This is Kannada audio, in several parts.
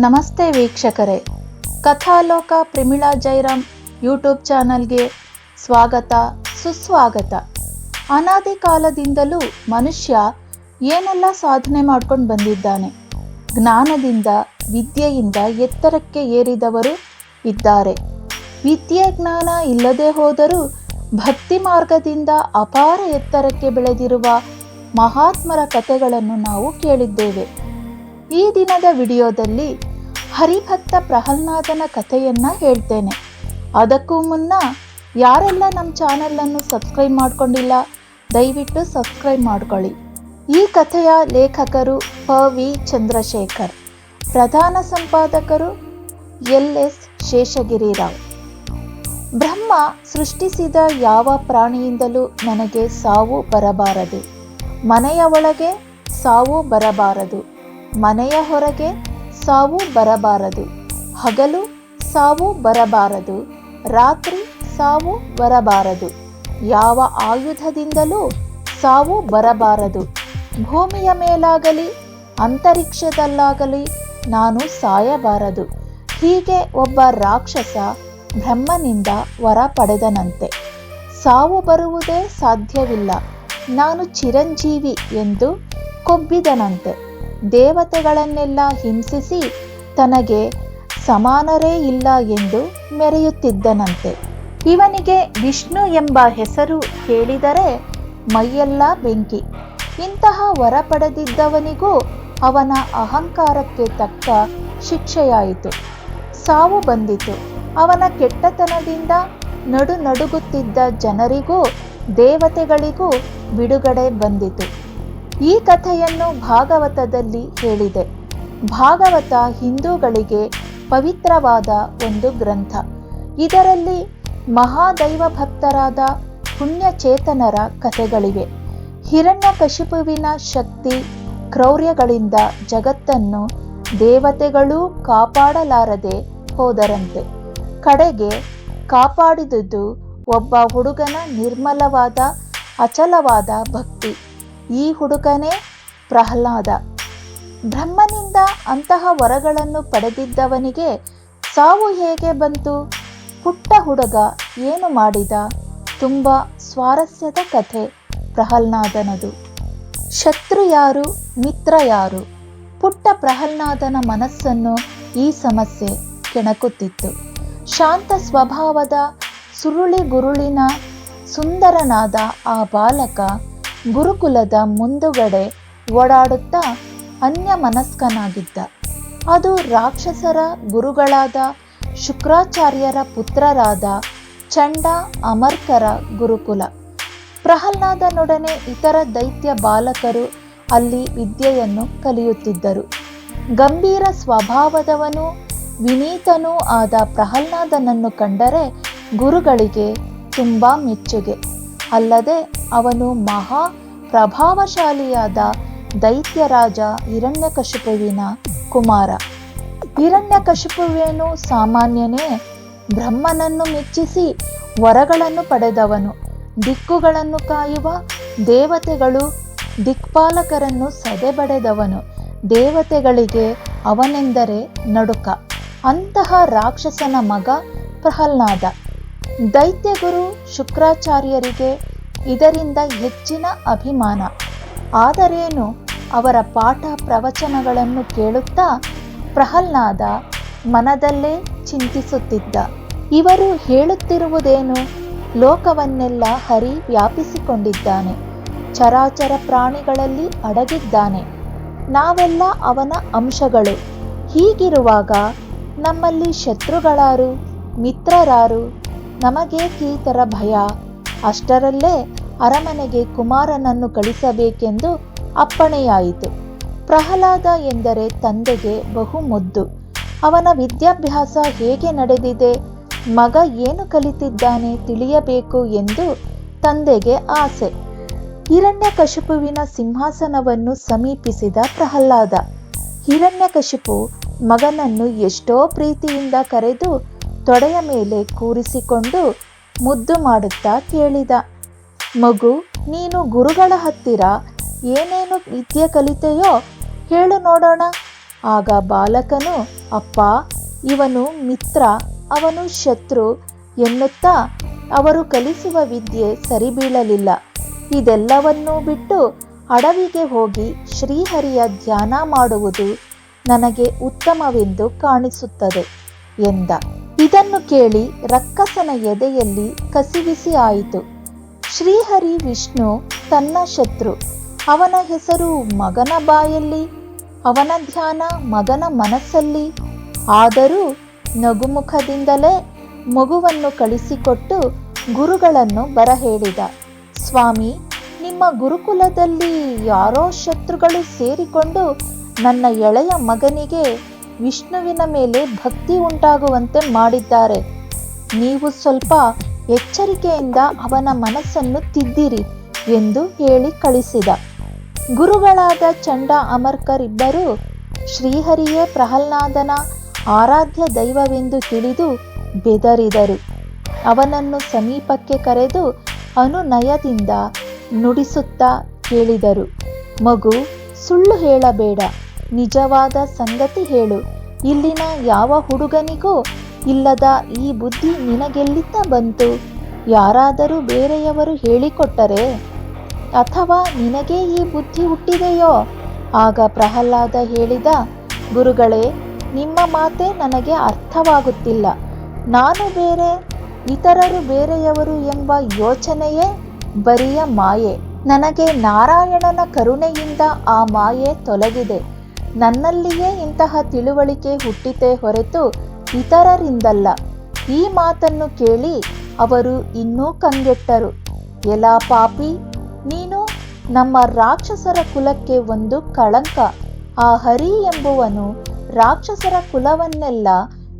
ನಮಸ್ತೆ ವೀಕ್ಷಕರೇ. ಕಥಾಲೋಕ ಪ್ರಮಿಳಾ ಜೈರಾಮ್ ಯೂಟ್ಯೂಬ್ ಚಾನಲ್ಗೆ ಸ್ವಾಗತ, ಸುಸ್ವಾಗತ. ಅನಾದಿ ಕಾಲದಿಂದಲೂ ಮನುಷ್ಯ ಏನೆಲ್ಲ ಸಾಧನೆ ಮಾಡ್ಕೊಂಡು ಬಂದಿದ್ದಾನೆ? ಜ್ಞಾನದಿಂದ, ವಿದ್ಯೆಯಿಂದ ಎತ್ತರಕ್ಕೆ ಏರಿದವರು ಇದ್ದಾರೆ. ವಿದ್ಯೆ ಜ್ಞಾನ ಇಲ್ಲದೆ ಹೋದರೂ ಭಕ್ತಿ ಮಾರ್ಗದಿಂದ ಅಪಾರ ಎತ್ತರಕ್ಕೆ ಬೆಳೆದಿರುವ ಮಹಾತ್ಮರ ಕಥೆಗಳನ್ನು ನಾವು ಕೇಳಿದ್ದೇವೆ. ಈ ದಿನದ ವಿಡಿಯೋದಲ್ಲಿ ಹರಿಭಕ್ತ ಪ್ರಹ್ಲಾದನ ಕಥೆಯನ್ನು ಹೇಳ್ತೇನೆ. ಅದಕ್ಕೂ ಮುನ್ನ ಯಾರೆಲ್ಲ ನಮ್ಮ ಚಾನಲನ್ನು ಸಬ್ಸ್ಕ್ರೈಬ್ ಮಾಡ್ಕೊಂಡಿಲ್ಲ, ದಯವಿಟ್ಟು ಸಬ್ಸ್ಕ್ರೈಬ್ ಮಾಡ್ಕೊಳ್ಳಿ. ಈ ಕಥೆಯ ಲೇಖಕರು ಪ. ವಿ. ಚಂದ್ರಶೇಖರ್, ಪ್ರಧಾನ ಸಂಪಾದಕರು ಎಲ್. ಎಸ್. ಶೇಷಗಿರಿರಾವ್. ಬ್ರಹ್ಮ ಸೃಷ್ಟಿಸಿದ ಯಾವ ಪ್ರಾಣಿಯಿಂದಲೂ ನನಗೆ ಸಾವು ಬರಬಾರದು. ಮನೆಯ ಒಳಗೆ ಸಾವು ಬರಬಾರದು. ಮನೆಯ ಹೊರಗೆ ಸಾವು ಬರಬಾರದು. ಹಗಲು ಸಾವು ಬರಬಾರದು. ರಾತ್ರಿ ಸಾವು ಬರಬಾರದು. ಯಾವ ಆಯುಧದಿಂದಲೂ ಸಾವು ಬರಬಾರದು. ಭೂಮಿಯ ಮೇಲಾಗಲಿ, ಅಂತರಿಕ್ಷದಲ್ಲಾಗಲಿ ನಾನು ಸಾಯಬಾರದು. ಹೀಗೆ ಒಬ್ಬ ರಾಕ್ಷಸ ಬ್ರಹ್ಮನಿಂದ ವರ ಪಡೆದನಂತೆ ಸಾವು ಬರುವುದೇ ಸಾಧ್ಯವಿಲ್ಲ. ನಾನು ಚಿರಂಜೀವಿ ಎಂದು ಕೊಬ್ಬಿದನಂತೆ. ದೇವತೆಗಳನ್ನೆಲ್ಲ ಹಿಂಸಿಸಿ ತನಗೆ ಸಮಾನರೇ ಇಲ್ಲ ಎಂದು ಮೆರೆಯುತ್ತಿದ್ದನಂತೆ. ಇವನಿಗೆ ವಿಷ್ಣು ಎಂಬ ಹೆಸರು ಕೇಳಿದರೆ ಮೈಯೆಲ್ಲ ಬೆಂಕಿ. ಇಂತಹ ವರ ಪಡೆದಿದ್ದವನಿಗೂ ಅವನ ಅಹಂಕಾರಕ್ಕೆ ತಕ್ಕ ಶಿಕ್ಷೆಯಾಯಿತು. ಸಾವು ಬಂದಿತು. ಅವನ ಕೆಟ್ಟತನದಿಂದ ನಡು ನಡುಗುತ್ತಿದ್ದ ಜನರಿಗೂ ದೇವತೆಗಳಿಗೂ ಬಿಡುಗಡೆ ಬಂದಿತು. ಈ ಕಥೆಯನ್ನು ಭಾಗವತದಲ್ಲಿ ಹೇಳಿದೆ. ಭಾಗವತ ಹಿಂದೂಗಳಿಗೆ ಪವಿತ್ರವಾದ ಒಂದು ಗ್ರಂಥ. ಇದರಲ್ಲಿ ಮಹಾದೈವ ಭಕ್ತರಾದ ಪುಣ್ಯಚೇತನರ ಕಥೆಗಳಿವೆ. ಹಿರಣ್ಯಕಶಿಪುವಿನ ಶಕ್ತಿ ಕ್ರೌರ್ಯಗಳಿಂದ ಜಗತ್ತನ್ನು ದೇವತೆಗಳೂ ಕಾಪಾಡಲಾರದೆ ಹೋದರಂತೆ. ಕಡೆಗೆ ಕಾಪಾಡಿದುದು ಒಬ್ಬ ಹುಡುಗನ ನಿರ್ಮಲವಾದ, ಅಚಲವಾದ ಭಕ್ತಿ. ಈ ಹುಡುಗನೇ ಪ್ರಹ್ಲಾದ. ಬ್ರಹ್ಮನಿಂದ ಅಂತಹ ವರಗಳನ್ನು ಪಡೆದಿದ್ದವನಿಗೆ ಸಾವು ಹೇಗೆ ಬಂತು? ಪುಟ್ಟ ಹುಡುಗ ಏನು ಮಾಡಿದ? ತುಂಬ ಸ್ವಾರಸ್ಯದ ಕಥೆ ಪ್ರಹ್ಲಾದನದು. ಶತ್ರು ಯಾರು? ಮಿತ್ರ ಯಾರು? ಪುಟ್ಟ ಪ್ರಹ್ಲಾದನ ಮನಸ್ಸನ್ನು ಈ ಸಮಸ್ಯೆ ಕೆಣಕುತ್ತಿತ್ತು. ಶಾಂತ ಸ್ವಭಾವದ ಸುರುಳಿ ಗುರುಳಿನ ಸುಂದರನಾದ ಆ ಬಾಲಕ ಗುರುಕುಲದ ಮುಂದುಗಡೆ ಓಡಾಡುತ್ತಾ ಅನ್ಯ ಮನಸ್ಕನಾಗಿದ್ದ ಅದು ರಾಕ್ಷಸರ ಗುರುಗಳಾದ ಶುಕ್ರಾಚಾರ್ಯರ ಪುತ್ರರಾದ ಚಂಡ ಅಮರ್ಕರ ಗುರುಕುಲ. ಪ್ರಹ್ಲಾದನೊಡನೆ ಇತರ ದೈತ್ಯ ಬಾಲಕರು ಅಲ್ಲಿ ವಿದ್ಯೆಯನ್ನು ಕಲಿಯುತ್ತಿದ್ದರು. ಗಂಭೀರ ಸ್ವಭಾವದವನು ವಿನೀತನೂ ಆದ ಪ್ರಹ್ಲಾದನನ್ನು ಕಂಡರೆ ಗುರುಗಳಿಗೆ ತುಂಬ ಮೆಚ್ಚುಗೆ. ಅಲ್ಲದೆ ಅವನು ಮಹಾ ಪ್ರಭಾವಶಾಲಿಯಾದ ದೈತ್ಯರಾಜ ಹಿರಣ್ಯಕಶಿಪುವಿನ ಕುಮಾರ. ಹಿರಣ್ಯಕಶಿಪುವೇನು ಸಾಮಾನ್ಯನೇ ಬ್ರಹ್ಮನನ್ನು ಮೆಚ್ಚಿಸಿ ವರಗಳನ್ನು ಪಡೆದವನು. ದಿಕ್ಕುಗಳನ್ನು ಕಾಯುವ ದೇವತೆಗಳು ದಿಕ್ಪಾಲಕರನ್ನು ಸದೆಬಡೆದವನು. ದೇವತೆಗಳಿಗೆ ಅವನೆಂದರೆ ನಡುಕ. ಅಂತಹ ರಾಕ್ಷಸನ ಮಗ ಪ್ರಹ್ಲಾದ. ದೈತ್ಯಗುರು ಶುಕ್ರಾಚಾರ್ಯರಿಗೆ ಇದರಿಂದ ಹೆಚ್ಚಿನ ಅಭಿಮಾನ. ಆದರೇನು? ಅವರ ಪಾಠ ಪ್ರವಚನಗಳನ್ನು ಕೇಳುತ್ತಾ ಪ್ರಹ್ಲಾದ ಮನದಲ್ಲೇ ಚಿಂತಿಸುತ್ತಿದ್ದ. ಇವರು ಹೇಳುತ್ತಿರುವುದೇನು? ಲೋಕವನ್ನೆಲ್ಲ ಹರಿ ವ್ಯಾಪಿಸಿಕೊಂಡಿದ್ದಾನೆ. ಚರಾಚರ ಪ್ರಾಣಿಗಳಲ್ಲಿ ಅಡಗಿದ್ದಾನೆ. ನಾವೆಲ್ಲ ಅವನ ಅಂಶಗಳು. ಹೀಗಿರುವಾಗ ನಮ್ಮಲ್ಲಿ ಶತ್ರುಗಳಾರು, ಮಿತ್ರರಾರು ನಮಗೇಕೀತರ ಭಯ? ಅಷ್ಟರಲ್ಲೇ ಅರಮನೆಗೆ ಕುಮಾರನನ್ನು ಕಳಿಸಬೇಕೆಂದು ಅಪ್ಪಣೆಯಾಯಿತು. ಪ್ರಹ್ಲಾದ ಎಂದರೆ ತಂದೆಗೆ ಬಹುಮುದ್ದು ಅವನ ವಿದ್ಯಾಭ್ಯಾಸ ಹೇಗೆ ನಡೆದಿದೆ? ಮಗ ಏನು ಕಲಿತಿದ್ದಾನೆ ತಿಳಿಯಬೇಕು ಎಂದು ತಂದೆಗೆ ಆಸೆ. ಹಿರಣ್ಯಕಶಿಪುವಿನ ಸಿಂಹಾಸನವನ್ನು ಸಮೀಪಿಸಿದ ಪ್ರಹ್ಲಾದ. ಹಿರಣ್ಯಕಶಿಪು ಮಗನನ್ನು ಎಷ್ಟೋ ಪ್ರೀತಿಯಿಂದ ಕರೆದು ತೊಡೆಯ ಮೇಲೆ ಕೂರಿಸಿಕೊಂಡು ಮುದ್ದು ಮಾಡುತ್ತಾ ಕೇಳಿದ, ಮಗು, ನೀನು ಗುರುಗಳ ಹತ್ತಿರ ಏನೇನು ವಿದ್ಯೆ ಕಲಿತೆಯೋ ಹೇಳು ನೋಡೋಣ. ಆಗ ಬಾಲಕನು, ಅಪ್ಪ, ಇವನು ಮಿತ್ರ, ಅವನು ಶತ್ರು ಎನ್ನುತ್ತಾ ಅವರು ಕಲಿಸುವ ವಿದ್ಯೆ ಸರಿಬೀಳಲಿಲ್ಲ. ಇದೆಲ್ಲವನ್ನೂ ಬಿಟ್ಟು ಅಡವಿಗೆ ಹೋಗಿ ಶ್ರೀಹರಿಯ ಧ್ಯಾನ ಮಾಡುವುದು ನನಗೆ ಉತ್ತಮವೆಂದು ಕಾಣಿಸುತ್ತದೆ ಎಂದ. ಇದನ್ನು ಕೇಳಿ ರಕ್ಕಸನ ಎದೆಯಲ್ಲಿ ಕಸಿವಿಸಿ ಆಯಿತು. ಶ್ರೀಹರಿ ವಿಷ್ಣು ತನ್ನ ಶತ್ರು, ಅವನ ಹೆಸರು ಮಗನ ಬಾಯಲ್ಲಿ, ಅವನ ಧ್ಯಾನ ಮಗನ ಮನಸ್ಸಲ್ಲಿ, ಆದರೂ ನಗುಮುಖದಿಂದಲೇ ಮಗುವನ್ನು ಕಳಿಸಿಕೊಟ್ಟು ಗುರುಗಳನ್ನು ಬರಹೇಳಿದ. ಸ್ವಾಮಿ, ನಿಮ್ಮ ಗುರುಕುಲದಲ್ಲಿ ಯಾರೋ ಶತ್ರುಗಳು ಸೇರಿಕೊಂಡು ನನ್ನ ಎಳೆಯ ಮಗನಿಗೆ ವಿಷ್ಣುವಿನ ಮೇಲೆ ಭಕ್ತಿ ಉಂಟಾಗುವಂತೆ ಮಾಡಿದ್ದಾರೆ. ನೀವು ಸ್ವಲ್ಪ ಎಚ್ಚರಿಕೆಯಿಂದ ಅವನ ಮನಸ್ಸನ್ನು ತಿದ್ದಿರಿ ಎಂದು ಹೇಳಿ ಕಳಿಸಿದ. ಗುರುಗಳಾದ ಚಂಡ ಅಮರ್ಕರ್ ಇಬ್ಬರು ಶ್ರೀಹರಿಯೇ ಪ್ರಹ್ಲಾದನ ಆರಾಧ್ಯ ದೈವವೆಂದು ತಿಳಿದು ಬೆದರಿದರು. ಅವನನ್ನು ಸಮೀಪಕ್ಕೆ ಕರೆದು ಅನುನಯದಿಂದ ನುಡಿಸುತ್ತಾ ಕೇಳಿದರು. ಮಗು ಸುಳ್ಳು ಹೇಳಬೇಡ. ನಿಜವಾದ ಸಂಗತಿ ಹೇಳು. ಇಲ್ಲಿನ ಯಾವ ಹುಡುಗನಿಗೂ ಇಲ್ಲದ ಈ ಬುದ್ಧಿ ನಿನಗೆಲ್ಲಿಂದ ಬಂತು? ಯಾರಾದರೂ ಬೇರೆಯವರು ಹೇಳಿಕೊಟ್ಟರೆ? ಅಥವಾ ನಿನಗೇ ಈ ಬುದ್ಧಿ ಹುಟ್ಟಿದೆಯೋ? ಆಗ ಪ್ರಹ್ಲಾದ ಹೇಳಿದ, ಗುರುಗಳೇ, ನಿಮ್ಮ ಮಾತೇ ನನಗೆ ಅರ್ಥವಾಗುತ್ತಿಲ್ಲ. ನಾನು ಬೇರೆ, ಇತರರು ಬೇರೆಯವರು ಎಂಬ ಯೋಚನೆಯೇ ಬರಿಯ ಮಾಯೆ. ನನಗೆ ನಾರಾಯಣನ ಕರುಣೆಯಿಂದ ಆ ಮಾಯೆ ತೊಲಗಿದೆ. ನನ್ನಲ್ಲಿಯೇ ಇಂತಹ ತಿಳುವಳಿಕೆ ಹುಟ್ಟಿತೆ ಹೊರತು ಇತರರಿಂದಲ್ಲ. ಈ ಮಾತನ್ನು ಕೇಳಿ ಅವರು ಇನ್ನೂ ಕಂಗೆಟ್ಟರು. ಎಲಾ ಪಾಪಿ, ನೀನು ನಮ್ಮ ರಾಕ್ಷಸರ ಕುಲಕ್ಕೆ ಒಂದು ಕಳಂಕ. ಆ ಹರಿ ಎಂಬುವನು ರಾಕ್ಷಸರ ಕುಲವನ್ನೆಲ್ಲ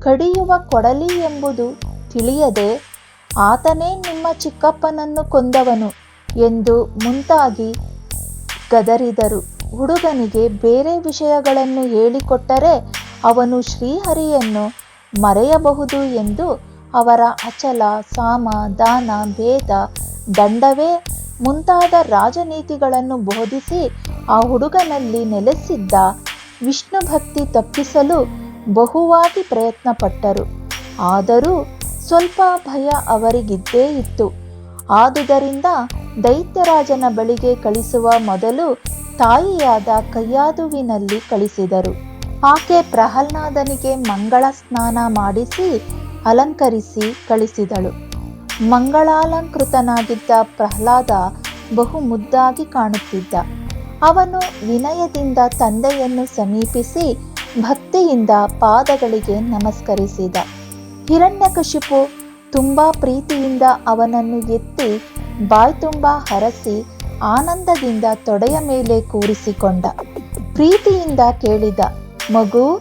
ಕಡಿಯುವ ಕೊಡಲಿ ಎಂಬುದು ತಿಳಿಯದೆ ಆತನೇ ನಿಮ್ಮ ಚಿಕ್ಕಪ್ಪನನ್ನು ಕೊಂದವನು ಎಂದು ಮುಂತಾಗಿ ಗದರಿದರು. ಹುಡುಗನಿಗೆ ಬೇರೆ ವಿಷಯಗಳನ್ನು ಹೇಳಿಕೊಟ್ಟರೆ ಅವನು ಶ್ರೀಹರಿಯನ್ನು ಮರೆಯಬಹುದು ಎಂದು ಅವರ ಅಚಲ, ಸಾಮ, ದಾನ, ಭೇದ, ದಂಡವೇ ಮುಂತಾದ ರಾಜನೀತಿಗಳನ್ನು ಬೋಧಿಸಿ ಆ ಹುಡುಗನಲ್ಲಿ ನೆಲೆಸಿದ್ದ ವಿಷ್ಣು ಭಕ್ತಿ ತಪ್ಪಿಸಲು ಬಹುವಾಗಿ ಪ್ರಯತ್ನಪಟ್ಟರು. ಆದರೂ ಸ್ವಲ್ಪ ಭಯ ಅವರಿಗಿದ್ದೇ ಇತ್ತು. ಆದುದರಿಂದ ದೈತ್ಯರಾಜನ ಬಳಿಗೆ ಕಳಿಸುವ ಮೊದಲು ತಾಯಿಯಾದ ಕೈಯಾದುವಿನಲ್ಲಿ ಕಳಿಸಿದರು. ಆಕೆ ಪ್ರಹ್ಲಾದನಿಗೆ ಮಂಗಳ ಸ್ನಾನ ಮಾಡಿಸಿ ಅಲಂಕರಿಸಿ ಕಳಿಸಿದಳು. ಮಂಗಳಾಲಂಕೃತನಾಗಿದ್ದ ಪ್ರಹ್ಲಾದ ಬಹು ಮುದ್ದಾಗಿ ಕಾಣುತ್ತಿದ್ದ. ಅವನು ವಿನಯದಿಂದ ತಂದೆಯನ್ನು ಸಮೀಪಿಸಿ ಭಕ್ತಿಯಿಂದ ಪಾದಗಳಿಗೆ ನಮಸ್ಕರಿಸಿದ. ಹಿರಣ್ಯಕಶಿಪು ತುಂಬಾ ಪ್ರೀತಿಯಿಂದ ಅವನನ್ನು ಎತ್ತಿ ಬಾಯ್ತುಂಬ ಹರಸಿ ಆನಂದದಿಂದ ತೊಡೆಯ ಮೇಲೆ ಕೂರಿಸಿಕೊಂಡ. ಪ್ರೀತಿಯಿಂದ ಕೇಳಿದ, ಮಗು,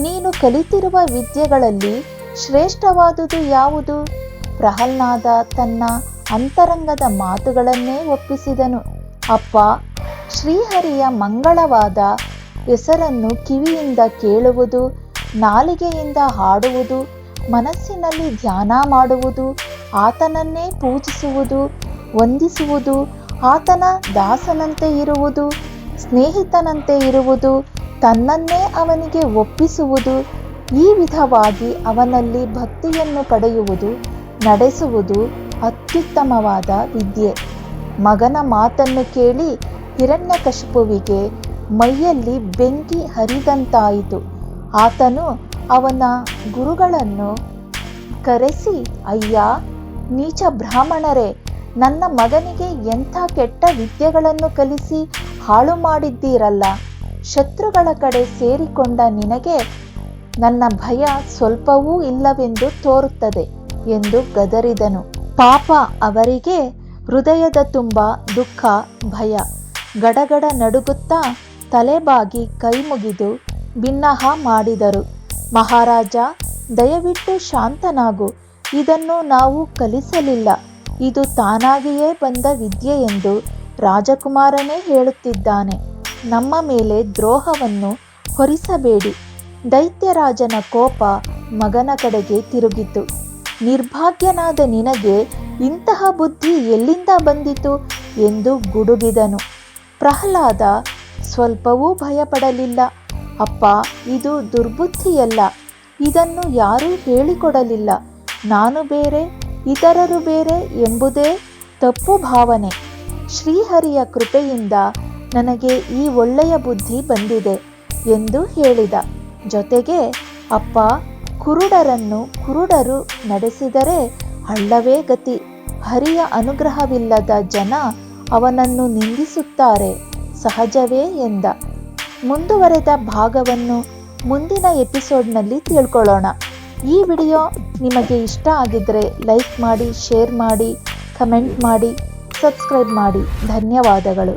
ನೀನು ಕಲಿತಿರುವ ವಿದ್ಯೆಗಳಲ್ಲಿ ಶ್ರೇಷ್ಠವಾದುದು ಯಾವುದು? ಪ್ರಹ್ಲಾದ ತನ್ನ ಅಂತರಂಗದ ಮಾತುಗಳನ್ನೇ ಒಪ್ಪಿಸಿದನು. ಅಪ್ಪ, ಶ್ರೀಹರಿಯ ಮಂಗಳವಾದ ಹೆಸರನ್ನು ಕಿವಿಯಿಂದ ಕೇಳುವುದು, ನಾಲಿಗೆಯಿಂದ ಹಾಡುವುದು, ಮನಸ್ಸಿನಲ್ಲಿ ಧ್ಯಾನ ಮಾಡುವುದು, ಆತನನ್ನೇ ಪೂಜಿಸುವುದು ವಂದಿಸುವುದು, ಆತನ ದಾಸನಂತೆ ಇರುವುದು, ಸ್ನೇಹಿತನಂತೆ ಇರುವುದು, ತನ್ನನ್ನೇ ಅವನಿಗೆ ಒಪ್ಪಿಸುವುದು, ಈ ವಿಧವಾಗಿ ಅವನಲ್ಲಿ ಭಕ್ತಿಯನ್ನು ಪಡೆಯುವುದು, ನಡೆಸುವುದು ಅತ್ಯುತ್ತಮವಾದ ವಿದ್ಯೆ. ಮಗನ ಮಾತನ್ನು ಕೇಳಿ ಹಿರಣ್ಯಕಶಿಪುವಿಗೆ ಮೈಯಲ್ಲಿ ಬೆಂಕಿ ಹರಿದಂತಾಯಿತು. ಆತನು ಅವನ ಗುರುಗಳನ್ನು ಕರೆಸಿ, ಅಯ್ಯ ನೀಚ ಬ್ರಾಹ್ಮಣರೇ ನನ್ನ ಮಗನಿಗೆ ಎಂಥ ಕೆಟ್ಟ ವಿದ್ಯೆಗಳನ್ನು ಕಲಿಸಿ ಹಾಳು ಮಾಡಿದ್ದೀರಲ್ಲ? ಶತ್ರುಗಳ ಕಡೆ ಸೇರಿಕೊಂಡ ನಿನಗೆ ನನ್ನ ಭಯ ಸ್ವಲ್ಪವೂ ಇಲ್ಲವೆಂದು ತೋರುತ್ತದೆ ಎಂದು ಗದರಿದನು. ಪಾಪ ಅವರಿಗೆ ಹೃದಯದ ತುಂಬ ದುಃಖ, ಭಯ. ಗಡಗಡ ನಡುಗುತ್ತಾ ತಲೆಬಾಗಿ ಕೈ ಮುಗಿದು ಬಿನ್ನಹ ಮಾಡಿದರು. ಮಹಾರಾಜ, ದಯವಿಟ್ಟು ಶಾಂತನಾಗು. ಇದನ್ನು ನಾವು ಕಲಿಸಲಿಲ್ಲ. ಇದು ತಾನಾಗಿಯೇ ಬಂದ ವಿದ್ಯೆ ಎಂದು ರಾಜಕುಮಾರನೇ ಹೇಳುತ್ತಿದ್ದಾನೆ. ನಮ್ಮ ಮೇಲೆ ದ್ರೋಹವನ್ನು ಹೊರಿಸಬೇಡಿ. ದೈತ್ಯರಾಜನ ಕೋಪ ಮಗನ ಕಡೆಗೆ ತಿರುಗಿತು. ನಿರ್ಭಾಗ್ಯನಾದ ನಿನಗೆ ಇಂತಹ ಬುದ್ಧಿ ಎಲ್ಲಿಂದ ಬಂದಿತು ಎಂದು ಗುಡುಗಿದನು. ಪ್ರಹ್ಲಾದ ಸ್ವಲ್ಪವೂ ಭಯಪಡಲಿಲ್ಲ. ಅಪ್ಪ, ಇದು ದುರ್ಬುದ್ಧಿಯಲ್ಲ. ಇದನ್ನು ಯಾರೂ ಹೇಳಿಕೊಡಲಿಲ್ಲ. ನಾನು ಬೇರೆ ಇತರರು ಬೇರೆ ಎಂಬುದೇ ತಪ್ಪು ಭಾವನೆ. ಶ್ರೀಹರಿಯ ಕೃಪೆಯಿಂದ ನನಗೆ ಈ ಒಳ್ಳೆಯ ಬುದ್ಧಿ ಬಂದಿದೆ ಎಂದು ಹೇಳಿದ. ಜೊತೆಗೆ, ಅಪ್ಪ, ಕುರುಡರನ್ನು ಕುರುಡರು ನಡೆಸಿದರೆ ಹಳ್ಳವೇ ಗತಿ. ಹರಿಯ ಅನುಗ್ರಹವಿಲ್ಲದ ಜನ ಅವನನ್ನು ನಿಂದಿಸುತ್ತಾರೆ. ಸಹಜವೇ ಎಂದ. ಮುಂದುವರೆದ ಭಾಗವನ್ನು ಮುಂದಿನ ಎಪಿಸೋಡ್ನಲ್ಲಿ ತಿಳ್ಕೊಳ್ಳೋಣ. ಈ ವಿಡಿಯೋ ನಿಮಗೆ ಇಷ್ಟ ಆಗಿದ್ದರೆ ಲೈಕ್ ಮಾಡಿ ಶೇರ್ ಮಾಡಿ ಕಮೆಂಟ್ ಮಾಡಿ ಸಬ್ಸ್ಕ್ರೈಬ್ ಮಾಡಿ. ಧನ್ಯವಾದಗಳು.